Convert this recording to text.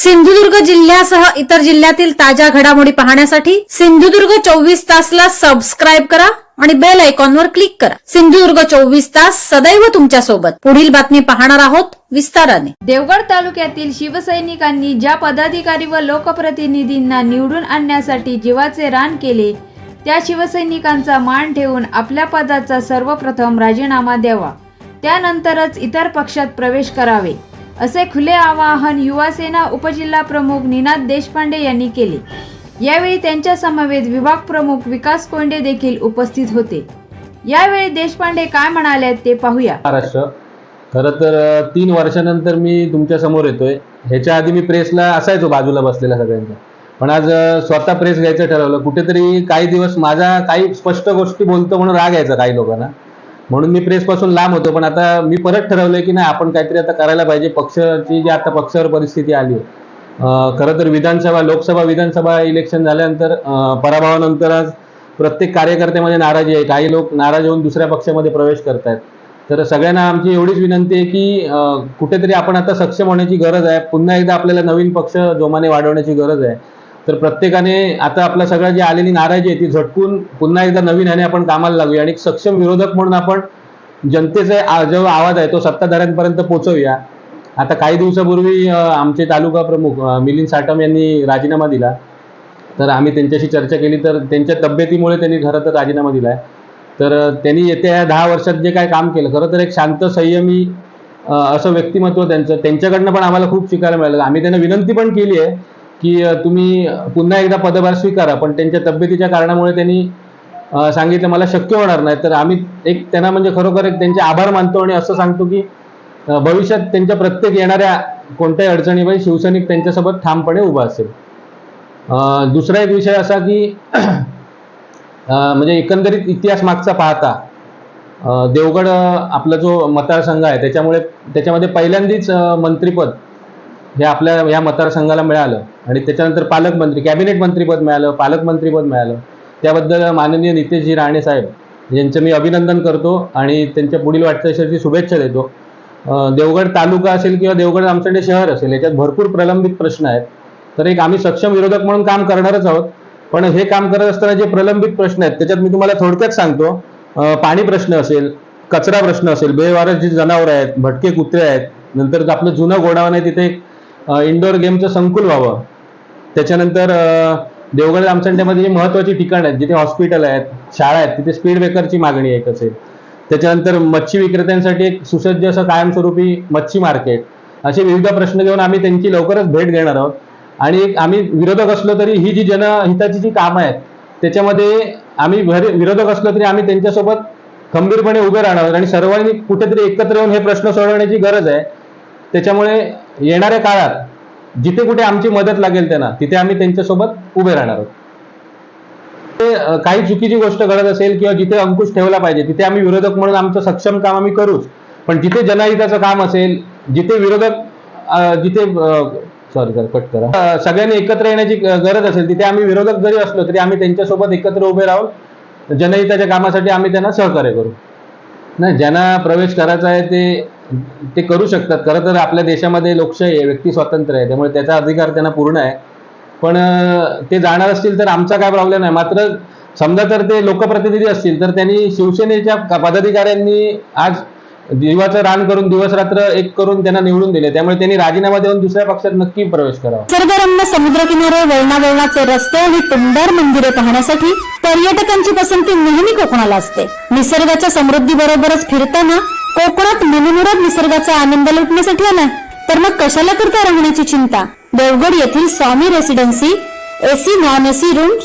सिंधुदुर्ग जिल्ह्यासह इतर जिल्ह्यातील ताज्या घडामोडी पाहण्यासाठी सिंधुदुर्ग चोवीस तासला सबस्क्राईब करा आणि बेल आयकॉनवर क्लिक करा. सिंधुदुर्ग चोवीस तास सदैव तुमच्यासोबत पुढील बातमी पाहणार आहोत विस्ताराने. देवगड तालुक्यातील शिवसैनिकांनी ज्या पदाधिकारी व लोकप्रतिनिधींना निवडून आणण्यासाठी जीवाचे रान केले त्या शिवसैनिकांचा मान ठेवून आपल्या पदाचा सर्वप्रथम राजीनामा द्यावा. त्यानंतरच इतर पक्षात प्रवेश करावे. असे खुले आवाहन युवासेना उपजिल्हा प्रमुख निनाद देशपांडे यांनी केले. यावेळी त्यांच्या समवेत विभाग प्रमुख विकास कोंडे देखील उपस्थित होते. यावेळी देशपांडे काय म्हणाले ते पाहूया. महाराष्ट्र. खरं तर तीन वर्षानंतर मी तुमच्यासमोर येतोय. ह्याच्या आधी मी प्रेसला असायचो बाजूला बसलेल्या सगळ्यांच्या. पण आज स्वतः प्रेस घ्यायचं ठरवलं. कुठेतरी काही दिवस माझा काही स्पष्ट गोष्टी बोलतो म्हणून राग यायचा काही लोकांना. म्हणून मी प्रेसपासून लांब होतो पण आता मी परत ठरवलंय की नाही आपण काहीतरी आता करायला पाहिजे. पक्षाची जी आता पक्षावर परिस्थिती आली आहे खरं तर विधानसभा लोकसभा विधानसभा इलेक्शन झाल्यानंतर पराभवानंतर आज प्रत्येक कार्यकर्त्यामध्ये नाराजी आहे. काही लोक नाराज होऊन दुसऱ्या पक्षामध्ये प्रवेश करतायत. तर सगळ्यांना आमची एवढीच विनंती आहे की कुठेतरी आपण आता सक्षम होण्याची गरज आहे. पुन्हा एकदा आपल्याला नवीन पक्ष जोमाने वाढवण्याची गरज आहे. तर प्रत्येकाने आता आपल्या सगळ्या जी आलेली नाराजी आहे ती झटकून पुन्हा एकदा नवीन ह्याने आपण कामाला लागूया. आणि एक सक्षम विरोधक म्हणून आपण जनतेचा जो आवाज आहे तो सत्ताधाऱ्यांपर्यंत पोहोचवूया. आता काही दिवसापूर्वी आमचे तालुका प्रमुख मिलिंद साटम यांनी राजीनामा दिला. तर आम्ही त्यांच्याशी चर्चा केली तर त्यांच्या तब्येतीमुळे त्यांनी खरं तर राजीनामा दिला आहे तर त्यांनी येत्या दहा वर्षात जे काय काम केलं खरं तर एक शांत संयमी असं व्यक्तिमत्व त्यांचं त्यांच्याकडनं पण आम्हाला खूप शिकायला मिळालं. आम्ही त्यांना विनंती पण केली आहे की तुम्ही पुन्हा एकदा पदभार स्वीकारा पण त्यांच्या तब्येतीच्या कारणामुळे त्यांनी सांगितलं मला शक्य होणार नाही. तर आम्ही एक त्यांना म्हणजे खरोखर एक त्यांचे आभार मानतो आणि असं सांगतो की भविष्यात त्यांच्या प्रत्येक येणाऱ्या कोणत्याही अडचणीमध्ये शिवसैनिक त्यांच्यासोबत ठामपणे उभा असेल. दुसरा एक विषय असा की म्हणजे एकंदरीत इतिहास मागचा पाहता देवगड आपला जो मतदारसंघ आहे त्याच्यामुळे त्याच्यामध्ये पहिल्यांदाच मंत्रिपद हे आपल्या या मतदारसंघाला मिळालं. आणि त्याच्यानंतर पालकमंत्री कॅबिनेट मंत्रीपद मिळालं पालकमंत्रीपद मिळालं. त्याबद्दल माननीय नितेशजी राणे साहेब यांचं मी अभिनंदन करतो आणि त्यांच्या पुढील वाटचालीसाठी शुभेच्छा देतो. देवगड तालुका असेल किंवा देवगड आमच्याकडे शहर असेल याच्यात भरपूर प्रलंबित प्रश्न आहेत. तर एक आम्ही सक्षम विरोधक म्हणून काम करणारच आहोत. पण हे काम करत असताना जे प्रलंबित प्रश्न आहेत त्याच्यात मी तुम्हाला थोडक्यात सांगतो. पाणी प्रश्न असेल कचरा प्रश्न असेल बेवारस जी जनावरं आहेत भटके कुत्रे आहेत नंतर आपलं जुनं गोडाऊन आहे तिथे इंडोर गेमचं संकुल व्हावं. त्याच्यानंतर देवगड आमचंड्यामध्ये जी महत्वाची ठिकाणं आहेत जिथे हॉस्पिटल आहेत शाळा आहेत तिथे स्पीड ब्रेकरची मागणी एक असेल त्याच्यानंतर मच्छी विक्रेत्यांसाठी एक सुसज्ज असं कायमस्वरूपी मच्छी मार्केट असे विविध प्रश्न घेऊन आम्ही त्यांची लवकरच भेट घेणार आहोत. आणि एक आम्ही विरोधक असलो तरी ही जी जनहिताची जी कामं आहेत त्याच्यामध्ये आम्ही विरोधक असलो तरी आम्ही त्यांच्यासोबत खंबीरपणे उभे राहणार आहोत. आणि सर्वांनी कुठेतरी एकत्र येऊन हे प्रश्न सोडवण्याची गरज आहे. त्याच्यामुळे येणाऱ्या काळात जिथे कुठे आमची मदत लागेल त्यांना तिथे आम्ही त्यांच्यासोबत उभे राहणार आहोत. ते, काही चुकीची गोष्ट घडत असेल किंवा जिथे अंकुश ठेवला पाहिजे तिथे आम्ही विरोधक म्हणून आमचं सक्षम काम आम्ही करूच. पण जिथे जनहिताचं काम असेल जिथे विरोधक जिथे सॉरी सर कट करा. सगळ्यांनी एकत्र येण्याची गरज असेल तिथे आम्ही विरोधक जरी असलो तरी आम्ही त्यांच्यासोबत एकत्र उभे राहून जनहिताच्या कामासाठी आम्ही त्यांना सहकार्य करू. नाही ज्यांना प्रवेश करायचा आहे ते ते करू शकतात. खरं तर आपल्या देशामध्ये लोकशाही आहे व्यक्ती स्वातंत्र्य आहे त्यामुळे त्याचा अधिकार त्यांना पूर्ण आहे. पण ते जाणार असतील तर आमचा काय प्रॉब्लेम नाही. मात्र समजा तर ते लोकप्रतिनिधी असतील तर त्यांनी शिवसेनेच्या पदाधिकाऱ्यांनी आज जीवाचं रान करून दिवस रात्र एक करून त्यांना निवडून दिले. त्यामुळे त्यांनी राजीनामा देऊन दुसऱ्या पक्षात नक्की प्रवेश करावा. निसर्गरम्य समुद्रकिनारे वळणावळणाचे रस्ते आणि टुंडर मंदिरे पाहण्यासाठी पर्यटकांची पसंती नेहमी कोकणाला असते. निसर्गाच्या समृद्धी बरोबरच फिरताना कोकणात मनमुराद निसर्गाचा आनंद लुटण्यासाठी आला. तर मग कशाला करता राहण्याची चिंता? देवगड येथील Swami residency AC non AC rooms